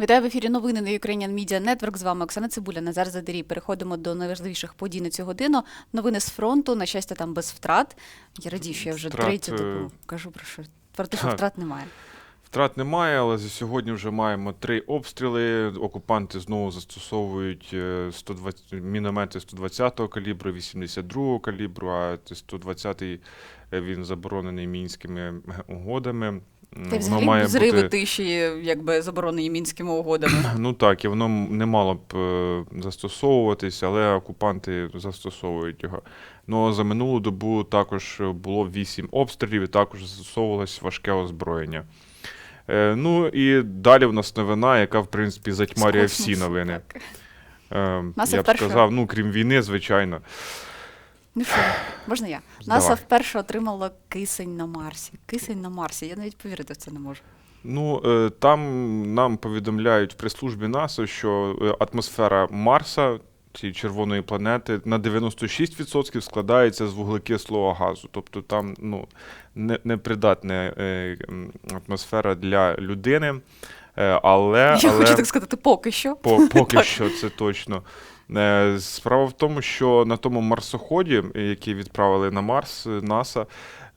Вітаю в ефірі новини на Ukrainian Media Network. З вами Оксана Цибуля, Назар Задарій. Переходимо до найважливіших подій на цю годину. Новини з фронту. На щастя, там без втрат. Я радію, що я вже Втрат, третю е, добу кажу про що про те, що втрат немає. Втрат немає, але за сьогодні вже маємо три обстріли. Окупанти знову застосовують е, 120, міномети 120-го калібру, 82-го калібру, а 120-й е, він заборонений мінськими угодами. М, Та взагалі взриви тиші, якби заборонені мінськими угодами. Ну так, і воно не мало б е, застосовуватись, але окупанти застосовують його. Ну за минулу добу також було 8 обстрілів і також застосовувалось важке озброєння. Е, ну і далі в нас новина, яка в принципі затьмарює всі новини. Е, я б вперше- сказав, ну крім війни, звичайно. Ну що, можна я? Давай. НАСА вперше отримала кисень на Марсі. Кисень на Марсі. Я навіть повірити в це не можу. Ну, е, там нам повідомляють в прес-службі НАСА, що е, атмосфера Марса, цієї червоної планети, на 96% складається з вуглекислого газу. Тобто там ну, непридатна е, м, атмосфера для людини. Е, але, Я але... хочу так сказати, поки що. По, поки Так. що це точно. Е, Справа в тому, що на тому марсоході, який відправили на Марс НАСА,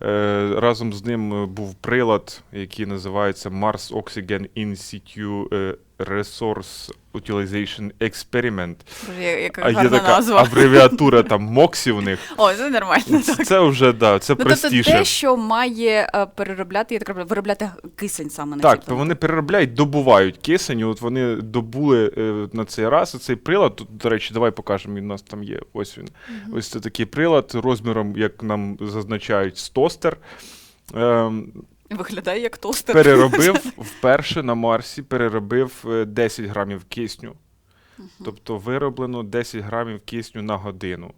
е, разом з ним був прилад, який називається Mars Oxygen In Situ Resource Utilization Experiment. Боже, я- яка А є гарна така назва. абревіатура там МОКСі в них. О, це нормально. Це, Так. це вже да, це Ну, тобто простіше. те, що має е, переробляти, я так роблю, виробляти кисень саме на цій Так, то планеті. вони переробляють, добувають кисень. От вони добули е, на цей раз цей прилад. Тут, до речі, давай покажемо. Він у нас там є. Ось він. Ось це такий прилад розміром, як нам зазначають, з тостер. Ем, Виглядає як тостер. переробив вперше на Марсі, переробив е, 10 грамів кисню. Тобто вироблено 10 грамів кисню на годину.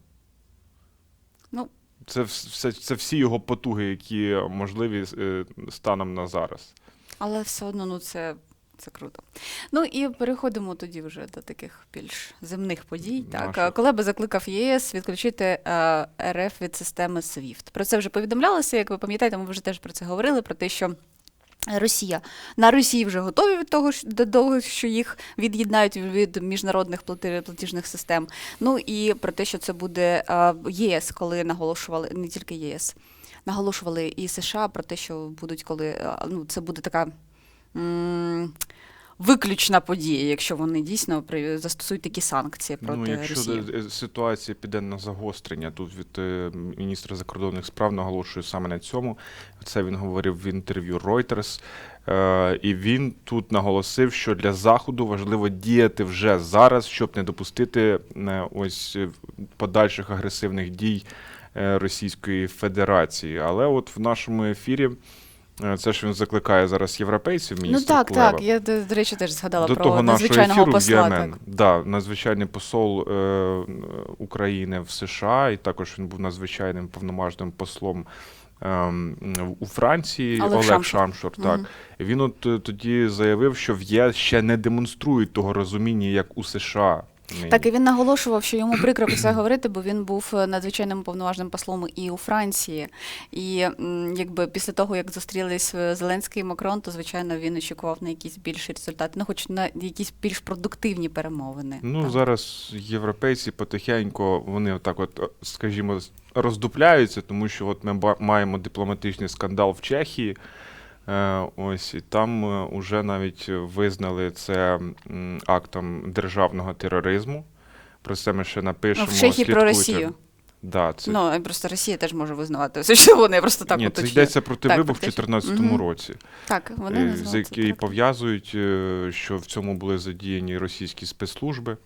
Ну, Це, вс- все, це всі його потуги, які можливі е, станом на зараз. але все одно, ну це, це круто. Ну і переходимо тоді вже до таких більш земних подій. Так, Наших. Е, Колеба закликав ЄС відключити е, РФ від системи SWIFT. Про це вже повідомлялося. Як ви пам'ятаєте, ми вже теж про це говорили, про те, що. Росія на Росії вже готові від того, до того, що їх від'єднають від міжнародних платіжних систем. Ну і про те, що це буде е, ЄС, коли наголошували не тільки ЄС, наголошували і США про те, що будуть, коли е, ну це буде така. м, Виключна подія, якщо вони дійсно застосують такі санкції проти ну, якщо Росії. ситуація піде на загострення, тут від е, міністра закордонних справ наголошую саме на цьому. Це він говорив в інтерв'ю Reuters. Е, і він тут наголосив, що для заходу важливо діяти вже зараз, щоб не допустити е, ось подальших агресивних дій Російської Федерації. Але от в нашому ефірі. Е, Це ж він закликає зараз європейців, Ну так, Кулеба. так. Я до, речі теж згадала До про того надзвичайного ефіру посла. Так. Да, надзвичайний посол е, України в США, і також він був надзвичайним повномажним послом ем, у Франції Олег Олег, Шамшур. Шамшур. так. Він от е, тоді заявив, що в ЄС ще не демонструють того розуміння, як у США. Так, і він наголошував, що йому прикро про це говорити, бо він був е, надзвичайним повноважним послом і у Франції. І якби після того, як зустрілись е, Зеленський і Макрон, то звичайно він очікував на якісь більші результати, ну хоч на якісь більш продуктивні перемовини. Ну, Так. зараз європейці потихеньку, вони отак, от, скажімо, роздупляються, тому що от ми маємо дипломатичний скандал в Чехії. Е, ось і там е, уже навіть визнали це актом державного тероризму. Про це ми ще Ну, напишемо. в Чехії про. Росію. Да, це... Ну, просто Росія теж може визнавати все, що вони просто так Ні, це йдеться про Так, вибух в про те, що- 2014 Мгм. році. Так, вони Е, з який пов'язують, що в цьому були задіяні російські спецслужби.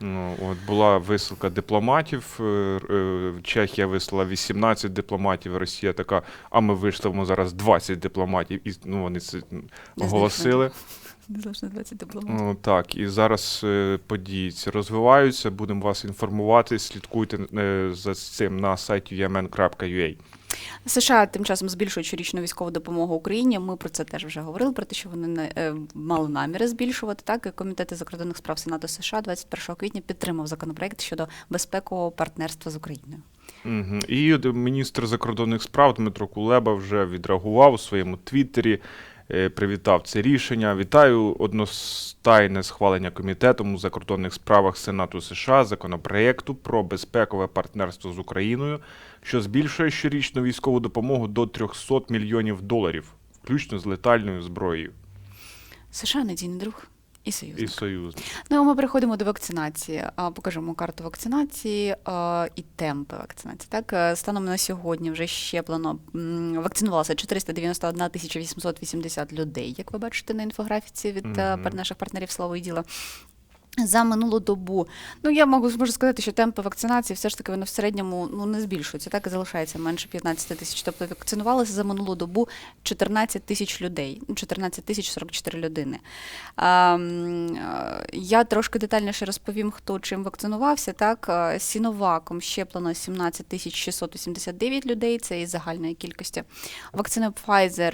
Ну, от була висилка дипломатів. е, е, Чехія вислала 18 дипломатів. Росія така, а ми вийшли зараз 20 дипломатів. І ну, вони це оголосили. Незалежно 20 дипломатів. Ну, так, і зараз е, події ці розвиваються. Будемо вас інформувати. Слідкуйте е, за цим на сайті umn.ua. США тим часом збільшують щорічну військову допомогу Україні. Ми про це теж вже говорили, про те, що вони не е, мали наміри збільшувати. Так, і комітет закордонних справ Сенату США 21 квітня підтримав законопроект щодо безпекового партнерства з Україною. Угу. І міністр закордонних справ Дмитро Кулеба вже відреагував у своєму твіттері. Е, привітав це рішення. Вітаю одностайне схвалення комітетом у закордонних справах Сенату США законопроекту про безпекове партнерство з Україною, що збільшує щорічну військову допомогу до 300 мільйонів доларів, включно з летальною зброєю США надійний друг і союзник. і союзник. Ну, а ми переходимо до вакцинації. Покажемо карту вакцинації і темпи вакцинації. Так, е, станом на сьогодні вже щеплено вакцинувалося 491 тисяча 880 людей, як ви бачите на інфографіці від mm -hmm. наших партнерів слово і діло. За минулу добу. Ну, я можу, можу сказати, що темпи вакцинації все ж таки вони в середньому ну, не збільшуються, так і залишається менше 15 тисяч. Тобто вакцинувалися за минулу добу 14 тисяч людей, ну, 14 тисяч 44 людини. А, е, я трошки детальніше розповім, хто чим вакцинувався. Так, Е, Сіноваком щеплено 17 тисяч 689 людей, це із загальної кількості. Вакцина Pfizer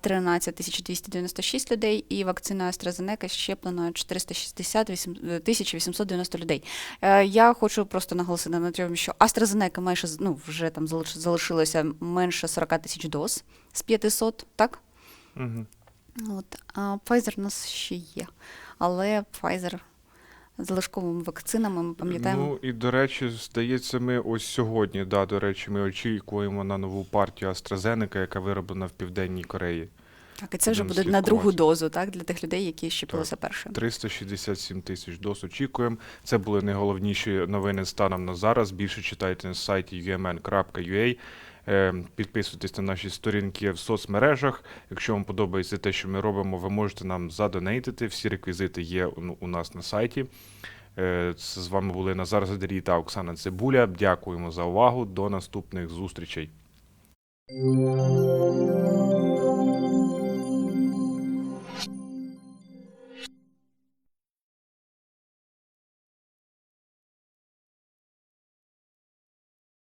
13 тисяч 296 людей, і вакцина AstraZeneca щеплено 460 вісім- тисяч 890 людей. Е, Я хочу просто наголосити на тому, що AstraZeneca майже ну, вже там залишилося менше 40 тисяч доз з 500, так? Угу. От, а Pfizer у нас ще є. Але Pfizer з залишковими вакцинами ми пам'ятаємо. Ну і до речі, здається, ми ось сьогодні, да, до речі, ми очікуємо на нову партію AstraZeneca, яка вироблена в Південній Кореї. Так, і це вже буде на другу дозу, так, для тих людей, які щепилися першим. 367 тисяч доз очікуємо. Це були найголовніші новини станом на зараз. Більше читайте на сайті umn.ua. Е, Підписуйтесь на наші сторінки в соцмережах. Якщо вам подобається те, що ми робимо, ви можете нам задонейтити. Всі реквізити є у у нас на сайті. Це з вами були Назар Задарій та Оксана Цибуля. Дякуємо за увагу. До наступних зустрічей.